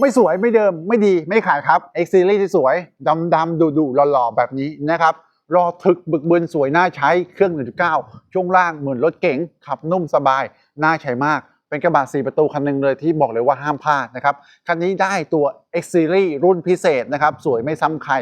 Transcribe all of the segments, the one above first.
ไม่สวยไม่เดิมไม่ดีไม่ขายครับ X Series ที่สวยดำดำดุดุหล่อๆ แบบนี้นะครับรอถึกบึกบึนสวยน่าใช้เครื่อง 1.9 ช่วงล่างเหมือนรถเก๋งขับนุ่มสบาย น่าใช้มาก เป็นกระบะ 4 ประตูคันหนึ่งเลยที่บอกเลยว่าห้ามพลาดนะครับ คันนี้ได้ตัว X Series รุ่นพิเศษนะครับ สวยไม่ซ้ำใคร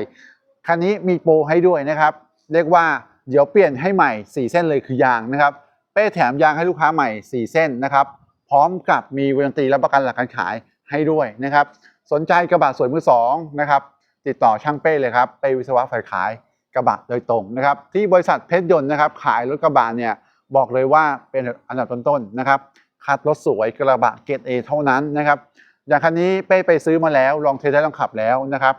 คันนี้มีโปรให้ด้วยนะครับ เรียกว่าเดี๋ยวเปลี่ยนให้ใหม่ 4 เส้นเลยคือยางนะครับ เป้แถมยางให้ลูกค้าใหม่ 4 เส้นนะครับ พร้อมกับมีวารันตีและประกันหลักการขาย ให้ด้วยนะครับ สนใจกระบะสวยมือสองนะครับติดต่อช่างเป้เลยครับเป้วิศวะฝ่ายขายกระบะโดยตรงนะครับ ที่บริษัทเพชรยนต์นะครับขายรถกระบะเนี่ยบอกเลยว่าเป็นอันดับต้นๆนะครับคัดรถสวยกระบะเกรดเอเท่านั้นนะครับ อย่างคันนี้เป้ไปซื้อมาแล้วลองเทสได้ลองขับแล้วนะครับ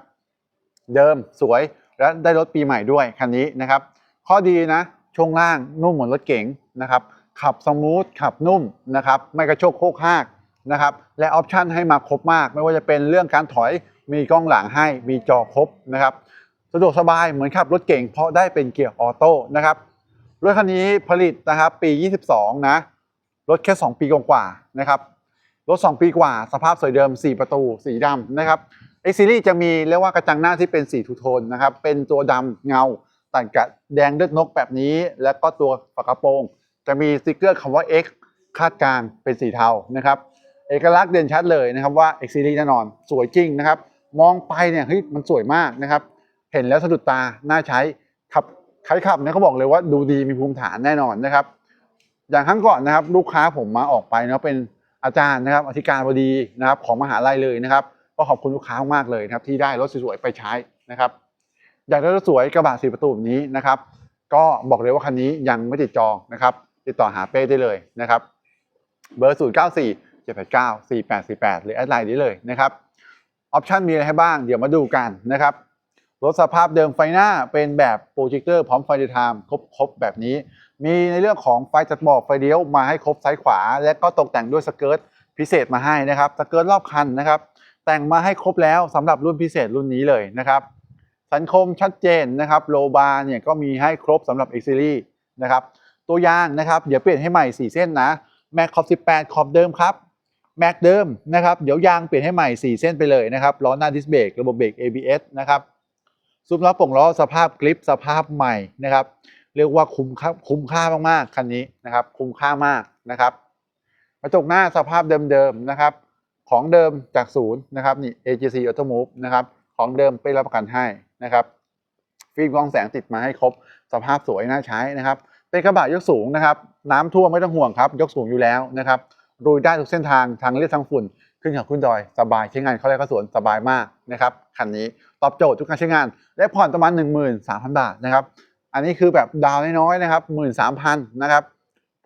เดิมสวยและได้รถปีใหม่ด้วยคันนี้นะครับ ข้อดีนะช่วงล่างนุ่มเหมือนรถเก๋งนะครับ ขับสมูทขับนุ่มนะครับ ไม่กระโชกโคกหาก นะครับ และออปชันให้มาครบมาก ไม่ว่าจะเป็นเรื่องการถอยมีกล้องหลังให้มีจอครบนะครับสะดวกสบายเหมือนขับรถเก่งเพราะได้เป็นเกียร์ออโต้นะครับรถคันนี้ผลิตนะครับปี 22 นะรถแค่ 2 ปีกว่าๆนะครับรถ 2 ปีกว่าสภาพสวยเดิม 4 ประตูสีดำนะครับ X Series จะมีเรียกว่ากระจังหน้าที่เป็นสีทูโทนนะครับเป็นตัวดำเงาตัดกับแดงเลือดนกแบบนี้ แล้วก็ตัวฝากระโปรง จะมีสติกเกอร์คำว่า X คาดกลางเป็นสีเทานะครับ เอกลักษณ์เด่นชัดเลยนะครับว่า X Series แน่นอนสวยจริงนะครับ มองไปเนี่ยเฮ้ยมันสวยมากนะครับ เห็นแล้วสะดุดตาน่าใช้ขับใครขับเนี่ยเขาบอกเลยว่าดูดีมีภูมิฐานแน่นอนนะครับ อย่างครั้งก่อนนะครับ ลูกค้าผมมาออกไปเนาะเป็นอาจารย์นะครับอธิการบดีนะครับ ของมหาลัยเลยนะครับก็ขอบคุณลูกค้ามากเลยนะครับ ที่ได้รถสวยๆไปใช้นะครับ อยากได้รถสวยกระบะสีประตูแบบนี้นะครับ ก็บอกเลยว่าคันนี้ยังไม่ติดจองนะครับ ติดต่อหาเป้ได้เลยนะครับ เบอร์ 0 9 4 7 8 9 4 8 4 8 หรือแอดไลน์นี้เลยนะครับออปชันมีอะไรให้บ้าง เดี๋ยวมาดูกันนะครับรถสภาพเดิมไฟหน้าเป็นแบบโปรเจคเตอร์พร้อมไฟเดย์ไทม์ครบครบแบบนี้ มีในเรื่องของไฟจัดหมอกไฟเลี้ยวมาให้ครบซ้ายขวา และก็ตกแต่งด้วยสเกิร์ตพิเศษมาให้นะครับสเกิร์ตรอบคันนะครับ แต่งมาให้ครบแล้วสำหรับรุ่นพิเศษรุ่นนี้เลยนะครับสันคมชัดเจนนะครับโลบาร์เนี่ยก็มีให้ครบสำหรับ X Series นะครับตัวยางนะครับเดี๋ยวเปลี่ยนให้ใหม่ 4 เส้นนะแม็กขอบ 18 ขอบเดิมครับ แม็กเดิมนะครับ เดี๋ยวยางเปลี่ยนให้ใหม่ 4 เส้นไปเลยนะครับ ล้อหน้าดิสเบรกระบบเบรก ABS นะครับซุ้มล้อป่งล้อสภาพกริปสภาพใหม่นะครับ เรียกว่าคุ้มค่าคุ้มค่ามากๆคันนี้นะครับ คุ้มค่ามากนะครับกระจกหน้าสภาพเดิมๆนะครับ ของเดิมจากศูนย์นะครับนี่ AGC Auto Move นะครับ ของเดิมไปรับประกันให้นะครับฟิล์มกรองแสงติดมาให้ครบ สภาพสวยน่าใช้นะครับเป็นกระบะยกสูงนะครับ น้ำท่วมไม่ต้องห่วงครับ ยกสูงอยู่แล้วนะครับ ลุยได้ทุกเส้นทางทางเลียบทางฝุ่น ขึ้นเขาขึ้นดอยสบายใช้งานเข้าไร่เข้าสวนสบายมากนะครับคันนี้ตอบโจทย์ทุกการใช้งานและผ่อนประมาณ 13,000 บาทนะครับอันนี้คือแบบดาวน์น้อยๆนะครับ13,000นะครับ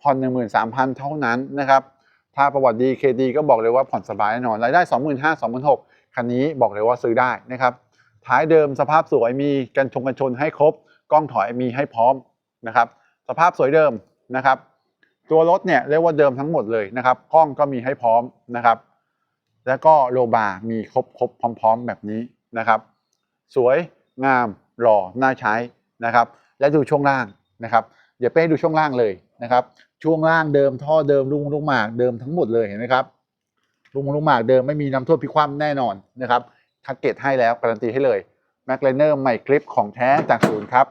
ผ่อน 13,000 เท่านั้นนะครับถ้าประวัติดีเคดีก็บอกเลยว่าผ่อนสบายแน่นอนรายได้ 25,000 26,000คันนี้บอกเลยว่าซื้อได้นะครับท้ายเดิมสภาพสวยมีกันชงกันชนให้ครบ กล้องถอยมีให้พร้อมนะครับ สภาพสวยเดิมนะครับ ตัวรถเนี่ยเรียกว่าเดิมทั้งหมดเลยนะครับกล้องก็มีให้พร้อมนะครับ แล้วก็โลบาร์มีครบครบพร้อม ๆ แบบนี้นะครับ สวยงามหล่อน่าใช้นะครับ และดูช่วงล่างนะครับ เดี๋ยวเป้ดูช่วงล่างเลยนะครับ ช่วงล่างเดิมท่อเดิมลุงลุงหมากเดิมทั้งหมดเลยเห็นไหมครับลุงลุงหมากเดิมไม่มีน้ำท่วมพิความแน่นอนนะครับทักเก็ตให้แล้วการันตีให้เลยแมกไลเนอร์ใหม่คลิปของแท้จากศูนย์ครับ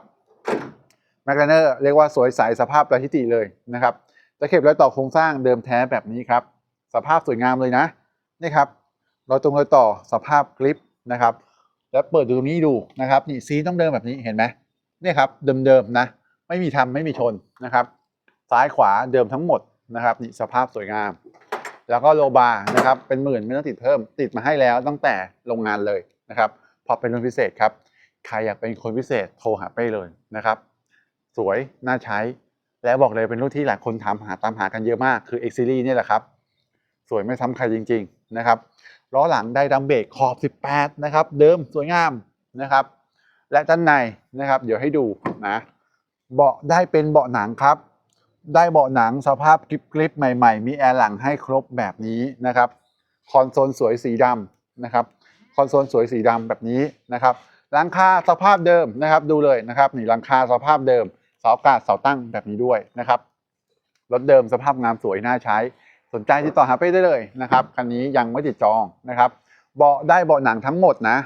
แมกไลเนอร์เรียกว่าสวยใสสภาพประทิติเลยนะครับ ตะเข็บรอยต่อโครงสร้างเดิมแท้แบบนี้ครับ สภาพสวยงามเลยนะนี่ครับรอยตรงรอยต่อสภาพคลิปนะครับ แล้วเปิดดูตรงนี้ดูนะครับนี่ซีต้องเดิมแบบนี้เห็นไหมนี่ครับเดิมๆนะ ไม่มีทำไม่มีชนนะครับ ซ้ายขวาเดิมทั้งหมดนะครับนี่สภาพสวยงาม แล้วก็โลบาร์นะครับเป็นหมื่นไม่ต้องติดเพิ่มติดมาให้แล้วตั้งแต่โรงงานเลยนะครับพอเป็นรุ่นพิเศษครับใครอยากเป็นคนพิเศษโทรหาเป้เลยนะครับ สวยน่าใช้ และบอกเลยเป็นรุ่นที่หลายคนถามหาตามหากันเยอะมากคือ X Series นี่แหละครับ สวยไม่ซ้ำใครจริง ๆ นะครับล้อหลังได้ดัมเบรกขอบ 18 นะครับ เดิมสวยงามนะครับ และด้านในนะครับ เดี๋ยวให้ดูนะเบาะได้เป็นเบาะหนังครับ ได้เบาะหนังสภาพกริบกริบใหม่ ๆ มีแอร์หลังให้ครบแบบนี้นะครับ คอนโซลสวยสีดำนะครับ คอนโซลสวยสีดำแบบนี้นะครับหลังคาสภาพเดิมนะครับ ดูเลยนะครับนี่หลังคาสภาพเดิม สาอากาศเสาตั้งแบบนี้ด้วยนะครับรถเดิมสภาพงามสวยน่าใช้ สนใจติดต่อหาเป้ได้เลยนะครับคันนี้ยังไม่ติดจองนะครับเบาะได้เบาะหนังทั้งหมดนะ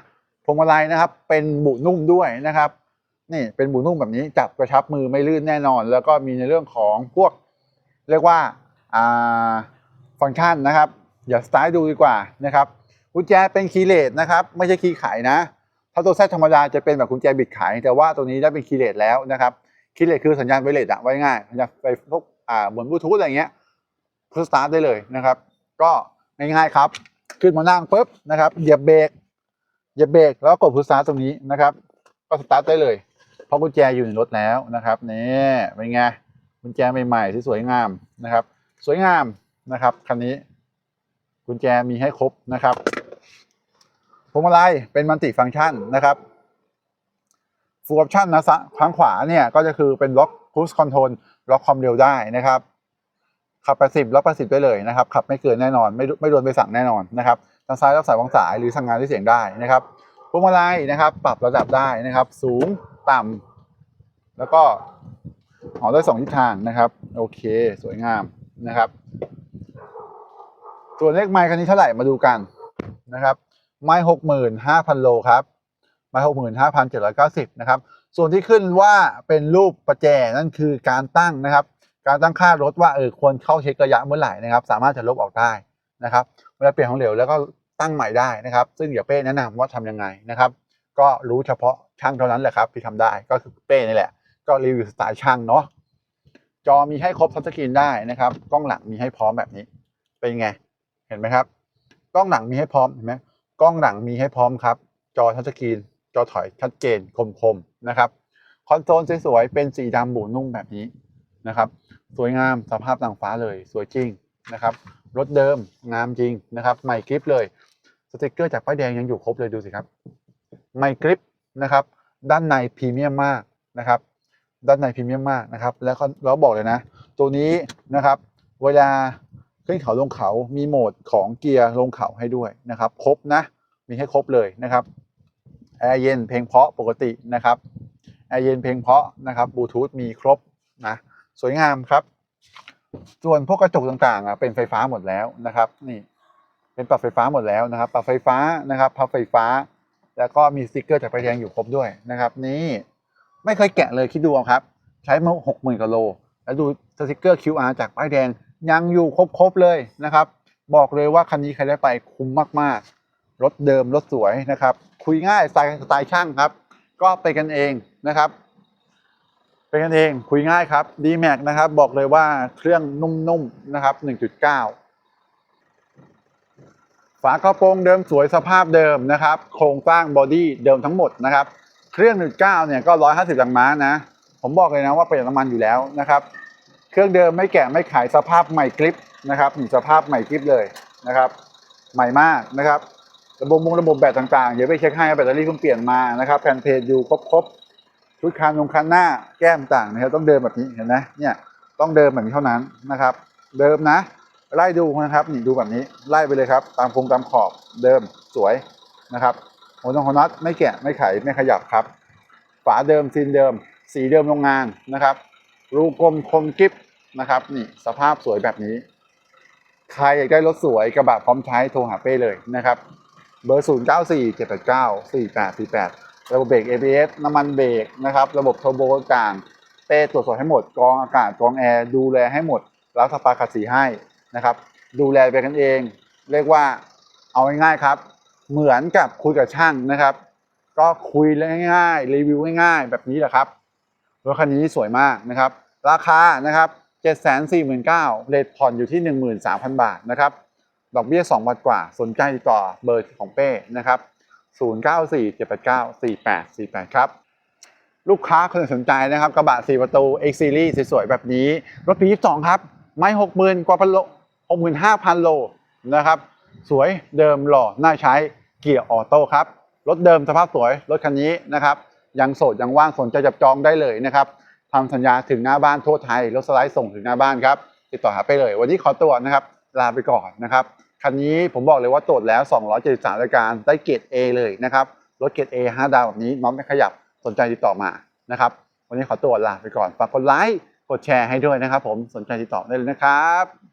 พวงมาลัยนะครับ เป็นบุนุ่มด้วยนะครับนี่เป็นบุนุ่มแบบนี้จับกระชับมือไม่ลื่นแน่นอน แล้วก็มีในเรื่องของพวก เรียกว่าฟังก์ชันนะครับอย่าสไตล์ดูดีกว่านะครับกุญแจเป็นคีย์เลสนะครับ ไม่ใช่คีย์ไขนะ ถ้าตัวแซดธรรมดาจะเป็นแบบกุญแจบิดไขแต่ว่าตัวนี้ได้เป็นคีย์เลสแล้วนะครับ คีย์เลสคือสัญญาณไวเลสอะไว้ง่ายสัญญาณไปพวกอ่าเหมือนบลูทูธอะไรเงี้ยเพื่อสตาร์ทได้เลยนะครับ ก็ง่ายๆครับ ขึ้นมานั่งปุ๊บนะครับเหยียบเบรกเหยียบเบรกแล้วกดพุชสตาร์ทตรงนี้นะครับ ก็สตาร์ทได้เลย เพราะกุญแจอยู่ในรถแล้วนะครับนี่เป็นไงกุญแจใหม่ๆที่สวยงามนะครับ สวยงามนะครับคันนี้ กุญแจมีให้ครบนะครับพวงมาลัยเป็นมัลติฟังก์ชันนะครับ ฟูลออปชั่นนะทางขวาเนี่ยก็จะคือเป็นล็อกคูสคอนโทรลล็อกความเร็วได้นะครับขับไปสิบล็อกไปสิบได้เลยนะครับขับไม่เกินแน่นอนไม่ไม่โดนไปสั่งแน่นอนนะครับทางซ้ายรับสายวางสายหรือสั่งงานด้วยเสียงได้นะครับพวงมาลัยนะครับ ปรับระดับได้นะครับ สูงต่ำแล้วก็ออได้สองทิศทางนะครับ โอเค สวยงามนะครับส่วนเลขไมค์คันนี้เท่าไหร่มาดูกันนะครับ ไมค์หกหมื่นห้าพันโลครับ มค์หกหมื่นห้าพันเจ็ดร้อยเก้าสิบนะครับส่วนที่ขึ้นว่าเป็นรูปประแจนั่นคือการตั้งนะครับ การตั้งค่ารถว่าเออควรเข้าเช็คระยะเมื่อไหร่นะครับ สามารถจะลบออกได้นะครับเวลาเปลี่ยนของเหลวแล้วก็ตั้งใหม่ได้นะครับ ซึ่งเดี๋ยวเป้แนะนำว่าทำยังไงนะครับ ก็รู้เฉพาะช่างเท่านั้นแหละครับที่ทำได้ก็คือเป้นี่แหละ ก็รีวิวสไตล์ช่างเนาะจอมีให้ครบทัชสกรีนได้นะครับกล้องหลังมีให้พร้อมแบบนี้ เป็นไงเห็นไหมครับ กล้องหลังมีให้พร้อมเห็นไหมกล้องหลังมีให้พร้อมครับ จอทัชสกรีน จอถอยชัดเจนคมๆนะครับคอนโซลสวยๆเป็นสีดำบูนุ่มแบบนี้นะครับ สวยงามสภาพนางฟ้าเลยสวยจริงนะครับรถเดิมงามจริงนะครับใหม่กริปเลยสติกเกอร์จากป้ายแดงยังอยู่ครบเลยดูสิครับใหม่กริปนะครับ ด้านในพรีเมียมมากนะครับ ด้านในพรีเมียมมากนะครับ แล้วเราบอกเลยนะ ตัวนี้นะครับ เวลาขึ้นเขาลงเขามีโหมดของเกียร์ลงเขาให้ด้วยนะครับ ครบนะ มีให้ครบเลยนะครับ แอร์เย็นเพลงเพาะปกตินะครับแอร์เย็นเพลงเพาะนะครับบลูทูธมีครบนะสวยงามครับ ส่วนพวกกระจกต่างๆอะเป็นไฟฟ้าหมดแล้วนะครับนี่เป็นปรับไฟฟ้าหมดแล้วนะครับปรับไฟฟ้านะครับพับไฟฟ้า แล้วก็มีสติกเกอร์จากไฟแดงอยู่ครบด้วยนะครับนี่ไม่เคยแกะเลยคิดดูเอาครับ ใช้มาหกหมื่นกว่าโล แล้วดูสติกเกอร์ QR จากป้ายแดงยังอยู่ครบๆเลยนะครับ บอกเลยว่าคันนี้ใครได้ไปคุ้มมากๆ รถเดิมรถสวยนะครับ คุยง่ายสไตล์สไตล์ช่างครับ ก็ไปกันเองนะครับ เป็นกันเองคุยง่ายครับ d m a x นะครับ บอกเลยว่าเครื่องนุ่มๆนะครับ 1.9 ฝากระโปรงเดิมสวยสภาพเดิมนะครับ โครงสร้างบอดี้เดิมทั้งหมดนะครับ เครื่อง 1.9 เนี่ยก็ 150แรงม้านะ ผมบอกเลยนะว่าประหยัดน้ำมันอยู่แล้วนะครับเครื่องเดิมไม่แกะไม่ขายสภาพใหม่กริปนะครับนี่สภาพใหม่กริปเลยนะครับ ใหม่มากนะครับ ระบบมงระบบแบตต่างๆ เดี๋ยวไปเช็คให้แบตเตอรี่เพิ่งเปลี่ยนมานะครับแผ่นเพจอยู่ครบๆชุดคานลงคันหน้าแก้มต่างนะครับต้องเดิมแบบนี้เห็นไหมเนี่ยต้องเดิมแบบนี้เท่านั้นนะครับ เดิมนะ ไล่ดูนะครับนี่ดูแบบนี้ไล่ไปเลยครับ ตามโครงตามขอบเดิมสวยนะครับหัวตรงหัวน็อตไม่แกะไม่ไขไม่ขยับครับ ฝาเดิมซีนเดิม สีเดิมโรงงานนะครับ รูกลมคมกริบนะครับนี่สภาพสวยแบบนี้ ใครอยากได้รถสวยกระบะพร้อมใช้โทรหาเป้เลยนะครับ เบอร์ 0 9 4 7 8 9 4 8 4 8 ระบบเบรก ABS น้ำมันเบรกนะครับ ระบบเทอร์โบต่างเป้ตรวจสอบให้หมดกรองอากาศกรองแอร์ ดูแลให้หมด แล้วสปาขัดสีให้นะครับ ดูแลไปกันเอง เรียกว่าเอาง่ายๆครับ เหมือนกับคุยกับช่างนะครับ ก็คุยง่ายๆรีวิวง่ายๆ แบบนี้แหละครับ รถคันนี้สวยมากนะครับ ราคานะครับ749,000เรทผ่อนอยู่ที่ 13,000 บาทนะครับ ดอกเบี้ย2บาทกว่า สนใจติดต่อเบอร์ของเป้นะครับ0947894848 ครับ ลูกค้าคนไหนสนใจนะครับกระบะ 4 ประตู X Series สวยๆ แบบนี้ รถปี 22 ครับ ไม่ 60,000 กว่าพันโล65,000 โลนะครับ สวยเดิมหล่อ น่าใช้เกียร์ออโต้ครับ รถเดิมสภาพสวย รถคันนี้นะครับ ยังโสด ยังว่างสนใจจับจองได้เลยนะครับทำสัญญาถึงหน้าบ้านทั่วไทย รถสไลด์ส่งถึงหน้าบ้านครับ ติดต่อหาไปเลย วันนี้ขอตัวนะครับ ลาไปก่อนนะครับ คันนี้ผมบอกเลยว่าตรวจแล้ว 273รายการได้เกรด A เลยนะครับ รถเกรด A 5 ดาวแบบนี้น้องไม่ขยับสนใจติดต่อมานะครับ วันนี้ขอตัวลาไปก่อน ฝากกดไลค์ กดแชร์ให้ด้วยนะครับผม สนใจติดต่อได้เลยนะครับ